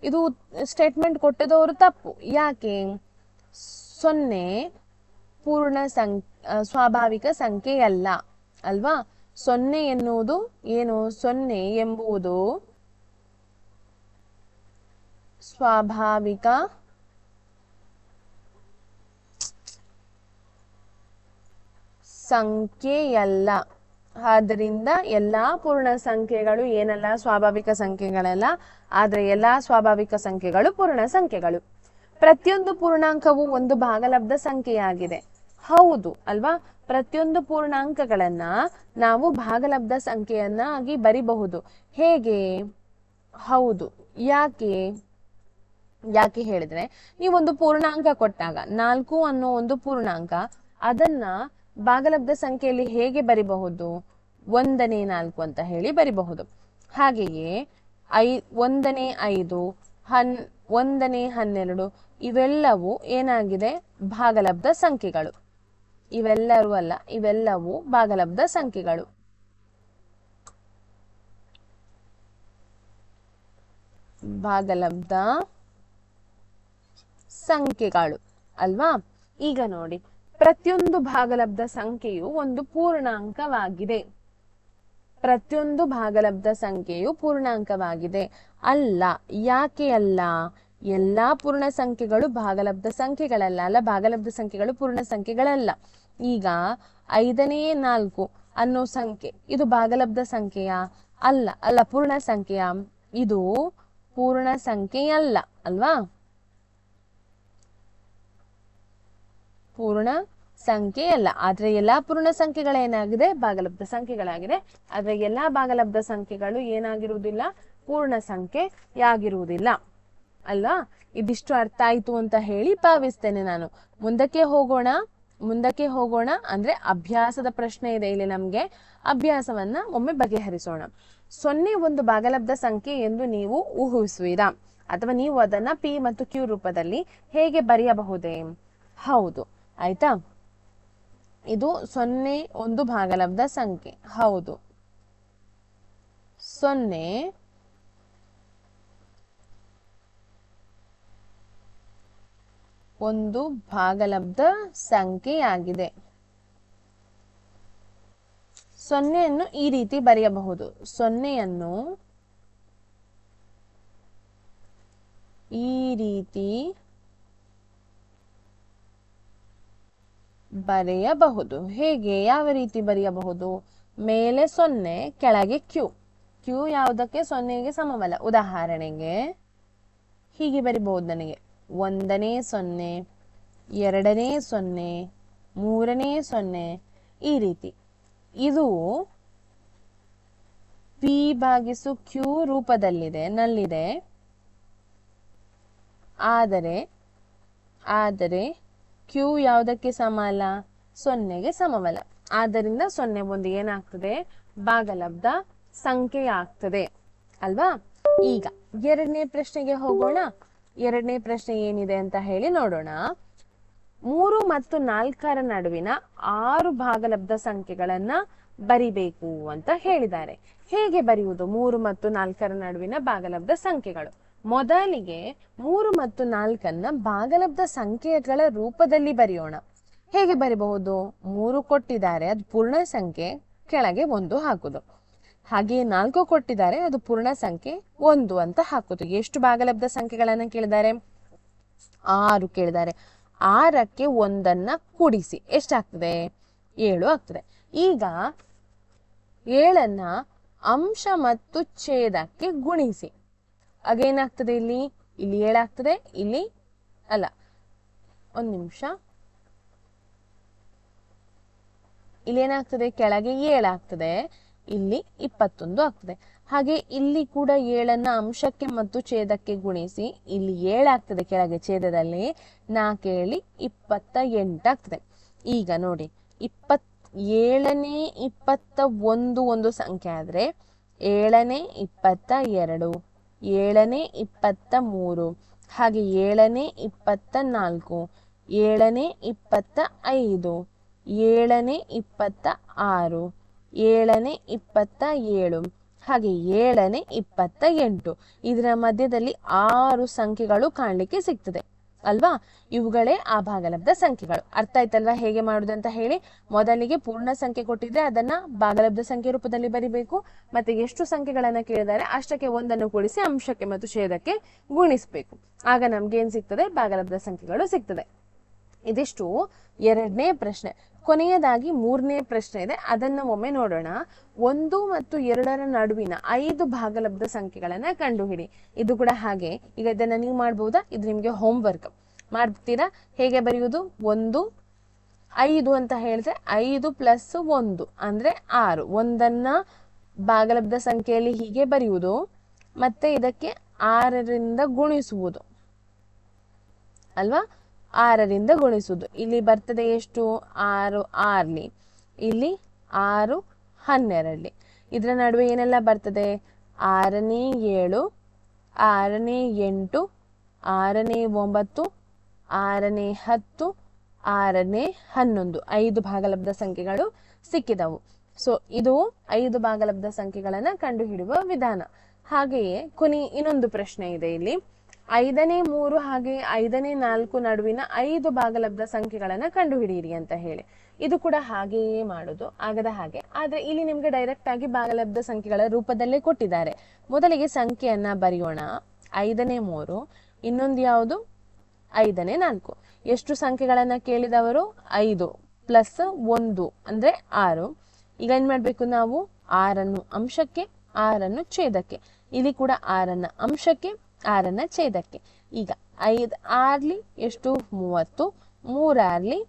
ಇದು ಸ್ಟೇಟ್ಮೆಂಟ್ ಕೊಟ್ಟದವರು ತಪ್ಪು. ಯಾಕೆ? ಸೊನ್ನೆ ಪೂರ್ಣ ಸಂ ಸ್ವಾಭಾವಿಕ ಸಂಖ್ಯೆಯಲ್ಲ. ಅಲ್ವಾ? ಸೊನ್ನೆ ಎನ್ನುವುದು ಏನು? ಸೊನ್ನೆ ಎಂಬುದು ಸ್ವಾಭಾವಿಕ ಸಂಖ್ಯೆಯಲ್ಲ ಆದ್ದರಿಂದ ಎಲ್ಲಾ ಪೂರ್ಣ ಸಂಖ್ಯೆಗಳು ಏನಲ್ಲ? ಸ್ವಾಭಾವಿಕ ಸಂಖ್ಯೆಗಳಲ್ಲ. ಆದ್ರೆ ಎಲ್ಲಾ ಸ್ವಾಭಾವಿಕ ಸಂಖ್ಯೆಗಳು ಪೂರ್ಣ ಸಂಖ್ಯೆಗಳು. ಪ್ರತಿಯೊಂದು ಪೂರ್ಣಾಂಕವು ಒಂದು ಭಾಗಲಬ್ಧ ಸಂಖ್ಯೆಯಾಗಿದೆ. ಹೌದು, ಅಲ್ವಾ? ಪ್ರತಿಯೊಂದು ಪೂರ್ಣಾಂಕಗಳನ್ನ ನಾವು ಭಾಗಲಬ್ಧ ಸಂಖ್ಯೆಯನ್ನಾಗಿ ಬರಿಬಹುದು. ಹೇಗೆ? ಹೌದು, ಯಾಕೆ? ಯಾಕೆ ಹೇಳಿದ್ರೆ, ನೀವೊಂದು ಪೂರ್ಣಾಂಕ ಕೊಟ್ಟಾಗ, ನಾಲ್ಕು ಅನ್ನೋ ಒಂದು ಪೂರ್ಣಾಂಕ, ಅದನ್ನ ಭಾಗಲಬ್ಧ ಸಂಖ್ಯೆಯಲ್ಲಿ ಹೇಗೆ ಬರಿಬಹುದು? ಒಂದನೇ ನಾಲ್ಕು ಅಂತ ಹೇಳಿ ಬರಿಬಹುದು. ಹಾಗೆಯೇ, ಐ, ಒಂದನೇ ಐದು, ಹನ್, ಒಂದನೇ ಹನ್ನೆರಡು, ಇವೆಲ್ಲವೂ ಏನಾಗಿದೆ? ಭಾಗಲಬ್ಧ ಸಂಖ್ಯೆಗಳು. ಇವೆಲ್ಲರೂ ಅಲ್ಲ, ಇವೆಲ್ಲವೂ ಭಾಗಲಬ್ಧ ಸಂಖ್ಯೆಗಳು. ಭಾಗಲಬ್ಧ ಸಂಖ್ಯೆಗಳು. ಅಲ್ವಾ? ಈಗ ನೋಡಿ. ಪ್ರತಿಯೊಂದು ಭಾಗಲಬ್ಧ ಸಂಖ್ಯೆಯು ಒಂದು ಪೂರ್ಣಾಂಕವಾಗಿದೆ. ಪ್ರತಿಯೊಂದು ಭಾಗಲಬ್ಧ ಸಂಖ್ಯೆಯು ಪೂರ್ಣಾಂಕವಾಗಿದೆ. ಅಲ್ಲ, ಯಾಕೆ ಅಲ್ಲ? ಎಲ್ಲಾ ಪೂರ್ಣ ಸಂಖ್ಯೆಗಳು ಭಾಗಲಬ್ಧ ಸಂಖ್ಯೆಗಳಲ್ಲ. ಅಲ್ಲ, ಭಾಗಲಬ್ಧ ಸಂಖ್ಯೆಗಳು ಪೂರ್ಣ ಸಂಖ್ಯೆಗಳಲ್ಲ. ಈಗ ಐದನೇ ನಾಲ್ಕು ಅನ್ನೋ ಸಂಖ್ಯೆ, ಇದು ಭಾಗಲಬ್ಧ ಸಂಖ್ಯೆಯ? ಅಲ್ಲ ಅಲ್ಲ, ಪೂರ್ಣ ಸಂಖ್ಯೆಯ? ಇದು ಪೂರ್ಣ ಸಂಖ್ಯೆಯಲ್ಲ, ಅಲ್ವಾ? ಪೂರ್ಣ ಸಂಖ್ಯೆ ಅಲ್ಲ. ಆದ್ರೆ ಎಲ್ಲಾ ಪೂರ್ಣ ಸಂಖ್ಯೆಗಳೇನಾಗಿದೆ? ಭಾಗಲಬ್ಧ ಸಂಖ್ಯೆಗಳಾಗಿದೆ. ಆದ್ರೆ ಎಲ್ಲಾ ಭಾಗಲಬ್ಧ ಸಂಖ್ಯೆಗಳು ಏನಾಗಿರುವುದಿಲ್ಲ? ಪೂರ್ಣ ಸಂಖ್ಯೆ ಸಂಖ್ಯೆಯಾಗಿರುವುದಿಲ್ಲ. ಅಲ್ವಾ? ಇದಿಷ್ಟು ಅರ್ಥ ಆಯ್ತು ಅಂತ ಹೇಳಿ ಭಾವಿಸ್ತೇನೆ ನಾನು. ಮುಂದಕ್ಕೆ ಹೋಗೋಣ ಮುಂದಕ್ಕೆ ಹೋಗೋಣ ಅಂದ್ರೆ ಅಭ್ಯಾಸದ ಪ್ರಶ್ನೆ ಇದೆ ಇಲ್ಲಿ ನಮ್ಗೆ. ಅಭ್ಯಾಸವನ್ನ ಒಮ್ಮೆ ಬಗೆಹರಿಸೋಣ. ಸೊನ್ನೆ ಒಂದು ಭಾಗಲಬ್ಧ ಸಂಖ್ಯೆ ಎಂದು ನೀವು ಊಹಿಸುವಿರಾ? ಅಥವಾ ನೀವು ಅದನ್ನ ಪಿ ಮತ್ತು ಕ್ಯೂ ರೂಪದಲ್ಲಿ ಹೇಗೆ ಬರೆಯಬಹುದೇ? ಹೌದು. ಆಯ್ತಾ? ಇದು ಸೊನ್ನೆ ಒಂದು ಭಾಗಲಬ್ಧ ಸಂಖ್ಯೆ. ಹೌದು. ಸೊನ್ನೆ ಒಂದು ಭಾಗಲಬ್ಧ ಸಂಖ್ಯೆಯಾಗಿದೆ. ಸೊನ್ನೆಯನ್ನು ಈ ರೀತಿ ಬರೆಯಬಹುದು. ಸೊನ್ನೆಯನ್ನು ಈ ರೀತಿ ಬರೆಯಬಹುದು. ಹೇಗೆ, ಯಾವ ರೀತಿ ಬರೆಯಬಹುದು? ಮೇಲೆ ಸೊನ್ನೆ, ಕೆಳಗೆ ಕ್ಯೂ. ಕ್ಯೂ ಯಾವುದಕ್ಕೆ? ಸೊನ್ನೆಗೆ ಸಮವಲ್ಲ ಉದಾಹರಣೆಗೆ, ಹೀಗೆ ಬರಿಬಹುದು ನನಗೆ. ಒಂದನೇ ಸೊನ್ನೆ, ಎರಡನೇ ಸೊನ್ನೆ, ಮೂರನೇ ಸೊನ್ನೆ, ಈ ರೀತಿ. ಇದು ಪಿ ಭಾಗಿಸು ಕ್ಯೂ ರೂಪದಲ್ಲಿದೆ, ನಲ್ಲಿದೆ. ಆದರೆ ಆದರೆ ಕ್ಯೂ ಯಾವುದಕ್ಕೆ ಸಮ ಅಲ್ಲ ಸೊನ್ನೆಗೆ ಸಮವಲ್ಲ ಆದ್ದರಿಂದ ಸೊನ್ನೆ ಒಂದು ಏನಾಗ್ತದೆ? ಭಾಗಲಬ್ಧ ಸಂಖ್ಯೆ ಆಗ್ತದೆ. ಅಲ್ವಾ? ಈಗ ಎರಡನೇ ಪ್ರಶ್ನೆಗೆ ಹೋಗೋಣ. ಎರಡನೇ ಪ್ರಶ್ನೆ ಏನಿದೆ ಅಂತ ಹೇಳಿ ನೋಡೋಣ. ಮೂರು ಮತ್ತು ನಾಲ್ಕರ ನಡುವಿನ ಆರು ಭಾಗಲಬ್ಧ ಸಂಖ್ಯೆಗಳನ್ನ ಬರಿಬೇಕು ಅಂತ ಹೇಳಿದ್ದಾರೆ. ಹೇಗೆ ಬರೆಯುವುದು? ಮೂರು ಮತ್ತು ನಾಲ್ಕರ ನಡುವಿನ ಭಾಗಲಬ್ಧ ಸಂಖ್ಯೆಗಳು. ಮೊದಲಿಗೆ ಮೂರು ಮತ್ತು ನಾಲ್ಕನ್ನ ಭಾಗಲಬ್ಧ ಸಂಖ್ಯೆಗಳ ರೂಪದಲ್ಲಿ ಬರೆಯೋಣ. ಹೇಗೆ ಬರಿಬಹುದು? ಮೂರು ಕೊಟ್ಟಿದ್ದಾರೆ, ಅದು ಪೂರ್ಣ ಸಂಖ್ಯೆ, ಕೆಳಗೆ ಒಂದು ಹಾಕುದು. ಹಾಗೆ ನಾಲ್ಕು ಕೊಟ್ಟಿದ್ದಾರೆ, ಅದು ಪೂರ್ಣ ಸಂಖ್ಯೆ, ಒಂದು ಅಂತ ಹಾಕುದು. ಎಷ್ಟು ಭಾಗಲಬ್ಧ ಸಂಖ್ಯೆಗಳನ್ನ ಕೇಳಿದ್ದಾರೆ? ಆರು ಕೇಳಿದ್ದಾರೆ. ಆರಕ್ಕೆ ಒಂದನ್ನ ಕೂಡಿಸಿ. ಎಷ್ಟಾಗ್ತದೆ? ಏಳು ಆಗ್ತದೆ. ಈಗ ಏಳನ್ನ ಅಂಶ ಮತ್ತು ಛೇದಕ್ಕೆ ಗುಣಿಸಿ. ಆಗೇನಾಗ್ತದೆ ಇಲ್ಲಿ? ಇಲ್ಲಿ ಏಳಾಗ್ತದೆ, ಇಲ್ಲಿ ಅಲ್ಲ. ಒಂದ್ ನಿಮಿಷ. ಇಲ್ಲಿ ಏನಾಗ್ತದೆ? ಕೆಳಗೆ ಏಳಾಗ್ತದೆ, ಇಲ್ಲಿ ಇಪ್ಪತ್ತೊಂದು ಆಗ್ತದೆ. ಹಾಗೆ ಇಲ್ಲಿ ಕೂಡ ಏಳನ್ನ ಅಂಶಕ್ಕೆ ಮತ್ತು ಛೇದಕ್ಕೆ ಗುಣಿಸಿ, ಇಲ್ಲಿ ಏಳಾಗ್ತದೆ ಕೆಳಗೆ ಛೇದದಲ್ಲಿ ನಾಲ್ಕೇಳಿ ಇಪ್ಪತ್ತ ಎಂಟಾಗ್ತದೆ ಈಗ ನೋಡಿ ಇಪ್ಪತ್ ಏಳನೇ ಇಪ್ಪತ್ತ ಒಂದು ಒಂದು ಸಂಖ್ಯೆ ಆದ್ರೆ, ಏಳನೇ ಇಪ್ಪತ್ತ ಎರಡು. ಏಳನೇ ಇಪ್ಪತ್ತ ಮೂರು. ಹಾಗೆ ಏಳನೇ ಇಪ್ಪತ್ತ ನಾಲ್ಕು. ಏಳನೇ ಇಪ್ಪತ್ತ ಐದು. ಏಳನೇ ಇಪ್ಪತ್ತ ಆರು. ಏಳನೇ ಇಪ್ಪತ್ತ ಏಳು. ಹಾಗೆ ಏಳನೇ ಇಪ್ಪತ್ತ ಎಂಟು. ಇದರ ಮಧ್ಯದಲ್ಲಿ ಆರು ಸಂಖ್ಯೆಗಳು ಕಾಣಲಿಕ್ಕೆ ಸಿಗ್ತದೆ. ಅಲ್ವಾ? ಇವುಗಳೇ ಆ ಭಾಗಲಬ್ಧ ಸಂಖ್ಯೆಗಳು. ಅರ್ಥ ಆಯ್ತಲ್ವಾ ಹೇಗೆ ಮಾಡುದು ಅಂತ ಹೇಳಿ? ಮೊದಲಿಗೆ ಪೂರ್ಣ ಸಂಖ್ಯೆ ಕೊಟ್ಟಿದ್ರೆ ಅದನ್ನ ಭಾಗಲಬ್ಧ ಸಂಖ್ಯೆ ರೂಪದಲ್ಲಿ ಬರಿಬೇಕು. ಮತ್ತೆ ಎಷ್ಟು ಸಂಖ್ಯೆಗಳನ್ನ ಕೇಳಿದರೆ ಅಷ್ಟಕ್ಕೆ ಒಂದನ್ನು ಕೂಡಿಸಿ ಅಂಶಕ್ಕೆ ಮತ್ತು ಛೇದಕ್ಕೆ ಗುಣಿಸಬೇಕು. ಆಗ ನಮ್ಗೆ ಏನ್ ಸಿಗ್ತದೆ? ಭಾಗಲಬ್ಧ ಸಂಖ್ಯೆಗಳು ಸಿಗ್ತದೆ. ಇದಿಷ್ಟು ಎರಡನೇ ಪ್ರಶ್ನೆ. ಕೊನೆಯದಾಗಿ ಮೂರನೇ ಪ್ರಶ್ನೆ ಇದೆ. ಅದನ್ನ ಒಮ್ಮೆ ನೋಡೋಣ. ಒಂದು ಮತ್ತು ಎರಡರ ನಡುವಿನ ಐದು ಭಾಗಲಬ್ಧ ಸಂಖ್ಯೆಗಳನ್ನ ಕಂಡುಹಿಡಿ. ಇದು ಕೂಡ ಹಾಗೆ. ಈಗ ಇದನ್ನ ನೀವು ಮಾಡ್ಬೋದಾ? ಇದು ನಿಮ್ಗೆ ಹೋಮ್ವರ್ಕ್ ಮಾಡ್ತೀರಾ? ಹೇಗೆ ಬರೆಯುವುದು? ಒಂದು, ಐದು ಅಂತ ಹೇಳಿದ್ರೆ ಐದು ಪ್ಲಸ್ ಒಂದು ಅಂದ್ರೆ ಆರು. ಒಂದನ್ನ ಭಾಗಲಬ್ಧ ಸಂಖ್ಯೆಯಲ್ಲಿ ಹೀಗೆ ಬರೆಯುವುದು. ಮತ್ತೆ ಇದಕ್ಕೆ ಆರರಿಂದ ಗುಣಿಸುವುದು. ಅಲ್ವಾ? ಆರರಿಂದ ಗುಣಿಸುವುದು. ಇಲ್ಲಿ ಬರ್ತದೆ ಎಷ್ಟು? ಆರು, ಆರ್ಲಿ. ಇಲ್ಲಿ ಆರು, ಹನ್ನೆರಡಲಿ. ಇದರ ನಡುವೆ ಏನೆಲ್ಲ ಬರ್ತದೆ? ಆರನೇ ಏಳು, ಆರನೇ ಎಂಟು, ಆರನೇ ಒಂಬತ್ತು, ಆರನೇ ಹತ್ತು, ಆರನೇ ಹನ್ನೊಂದು. ಐದು ಭಾಗಲಬ್ಧ ಸಂಖ್ಯೆಗಳು ಸಿಕ್ಕಿದವು. ಸೊ ಇದು ಐದು ಭಾಗಲಬ್ಧ ಸಂಖ್ಯೆಗಳನ್ನ ಕಂಡುಹಿಡುವ ವಿಧಾನ. ಹಾಗೆಯೇ ಕೊನೆ ಇನ್ನೊಂದು ಪ್ರಶ್ನೆ ಇದೆ ಇಲ್ಲಿ. ಐದನೇ ಮೂರು ಹಾಗೆ ಐದನೇ ನಾಲ್ಕು ನಡುವಿನ ಐದು ಭಾಗಲಬ್ಧ ಸಂಖ್ಯೆಗಳನ್ನ ಕಂಡುಹಿಡಿಯಿರಿ ಅಂತ ಹೇಳಿ. ಇದು ಕೂಡ ಹಾಗೆಯೇ ಮಾಡುದು. ಆಗದ ಹಾಗೆ. ಆದ್ರೆ ಇಲ್ಲಿ ನಿಮ್ಗೆ ಡೈರೆಕ್ಟ್ ಆಗಿ ಭಾಗಲಬ್ಧ ಸಂಖ್ಯೆಗಳ ರೂಪದಲ್ಲೇ ಕೊಟ್ಟಿದ್ದಾರೆ. ಮೊದಲಿಗೆ ಸಂಖ್ಯೆಯನ್ನ ಬರೆಯೋಣ. ಐದನೇ ಮೂರು, ಇನ್ನೊಂದು ಯಾವುದು? ಐದನೇ ನಾಲ್ಕು. ಎಷ್ಟು ಸಂಖ್ಯೆಗಳನ್ನ ಕೇಳಿದವರು? ಐದು ಪ್ಲಸ್ ಒಂದು ಅಂದ್ರೆ ಆರು. ಈಗ ಏನ್ ಮಾಡ್ಬೇಕು ನಾವು? ಆರನ್ನು ಅಂಶಕ್ಕೆ, ಆರನ್ನು ಛೇದಕ್ಕೆ. ಇಲ್ಲಿ ಕೂಡ ಆರನ್ನ ಅಂಶಕ್ಕೆ ಆರನ್ನ ಛೇದಕ್ಕೆ. ಈಗ ಐದು ಆರ್ಲಿ ಎಷ್ಟು? ಮೂವತ್ತು. ಮೂರಾರ್ಲಿ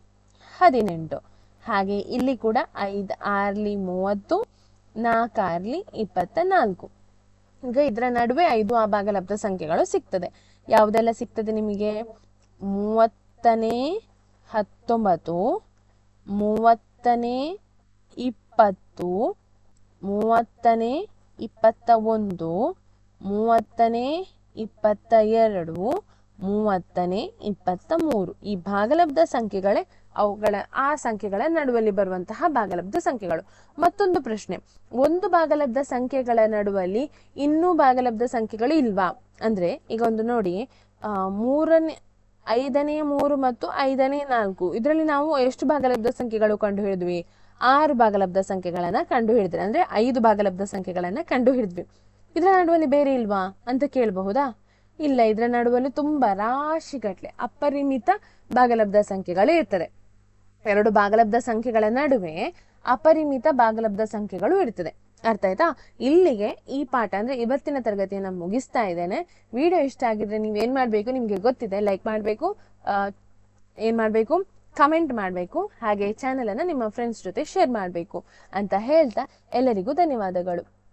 ಹದಿನೆಂಟು. ಹಾಗೆ ಇಲ್ಲಿ ಕೂಡ ಐದ್ ಆರ್ಲಿ ಮೂವತ್ತು ನಾಲ್ಕಾರ್ಲಿ ಇಪ್ಪತ್ತ ನಾಲ್ಕು ಈಗ ಇದರ ನಡುವೆ ಐದು ಆ ಭಾಗಲಬ್ಧ ಸಂಖ್ಯೆಗಳು ಸಿಗ್ತದೆ. ಯಾವುದೆಲ್ಲ ಸಿಗ್ತದೆ ನಿಮಗೆ? ಮೂವತ್ತನೇ ಹತ್ತೊಂಬತ್ತು, ಮೂವತ್ತನೇ ಇಪ್ಪತ್ತು, ಮೂವತ್ತನೇ ಇಪ್ಪತ್ತ ಒಂದು, ಮೂವತ್ತನೇ ಇಪ್ಪತ್ತ ಎರಡು ಮೂವತ್ತನೇ ಇಪ್ಪತ್ತ ಮೂರು ಈ ಭಾಗಲಬ್ಧ ಸಂಖ್ಯೆಗಳೇ ಅವುಗಳ ಆ ಸಂಖ್ಯೆಗಳ ನಡುವಲ್ಲಿ ಬರುವಂತಹ ಭಾಗಲಬ್ಧ ಸಂಖ್ಯೆಗಳು. ಮತ್ತೊಂದು ಪ್ರಶ್ನೆ. ಒಂದು ಭಾಗಲಬ್ಧ ಸಂಖ್ಯೆಗಳ ನಡುವಲ್ಲಿ ಇನ್ನೂ ಭಾಗಲಬ್ಧ ಸಂಖ್ಯೆಗಳು ಇಲ್ವಾ? ಅಂದ್ರೆ ಈಗ ಒಂದು ನೋಡಿ. ಆ, ಮೂರನೇ ಐದನೇ ಮೂರು ಮತ್ತು ಐದನೇ ನಾಲ್ಕು. ಇದರಲ್ಲಿ ನಾವು ಎಷ್ಟು ಭಾಗಲಬ್ಧ ಸಂಖ್ಯೆಗಳು ಕಂಡು ಹಿಡಿದ್ವಿ? ಆರು ಭಾಗಲಬ್ಧ ಸಂಖ್ಯೆಗಳನ್ನ ಕಂಡು ಹಿಡಿದ್ವಿ. ಅಂದ್ರೆ ಐದು ಭಾಗಲಬ್ಧ ಸಂಖ್ಯೆಗಳನ್ನ ಕಂಡು ಹಿಡಿದ್ವಿ. ಇದರ ನಡುವಲ್ಲಿ ಬೇರೆ ಇಲ್ವಾ ಅಂತ ಕೇಳಬಹುದಾ? ಇಲ್ಲ, ಇದರ ನಡುವಲ್ಲಿ ತುಂಬಾ ರಾಶಿಗಟ್ಲೆ ಅಪರಿಮಿತ ಭಾಗಲಬ್ಧ ಸಂಖ್ಯೆಗಳು ಇರ್ತದೆ. ಎರಡು ಭಾಗಲಬ್ಧ ಸಂಖ್ಯೆಗಳ ನಡುವೆ ಅಪರಿಮಿತ ಭಾಗಲಬ್ಧ ಸಂಖ್ಯೆಗಳು ಇರ್ತದೆ. ಅರ್ಥ ಆಯ್ತಾ? ಇಲ್ಲಿಗೆ ಈ ಪಾಠ ಅಂದ್ರೆ ಇವತ್ತಿನ ತರಗತಿಯನ್ನ ಮುಗಿಸ್ತಾ ಇದ್ದೇನೆ. ವಿಡಿಯೋ ಇಷ್ಟ ಆಗಿದ್ರೆ ನೀವು ಏನ್ ಮಾಡ್ಬೇಕು ನಿಮ್ಗೆ ಗೊತ್ತಿದೆ, ಲೈಕ್ ಮಾಡ್ಬೇಕು ಏನ್ ಮಾಡ್ಬೇಕು, ಕಮೆಂಟ್ ಮಾಡಬೇಕು, ಹಾಗೆ ಚಾನೆಲ್ ಅನ್ನ ನಿಮ್ಮ ಫ್ರೆಂಡ್ಸ್ ಜೊತೆ ಶೇರ್ ಮಾಡಬೇಕು ಅಂತ ಹೇಳ್ತಾ ಎಲ್ಲರಿಗೂ ಧನ್ಯವಾದಗಳು.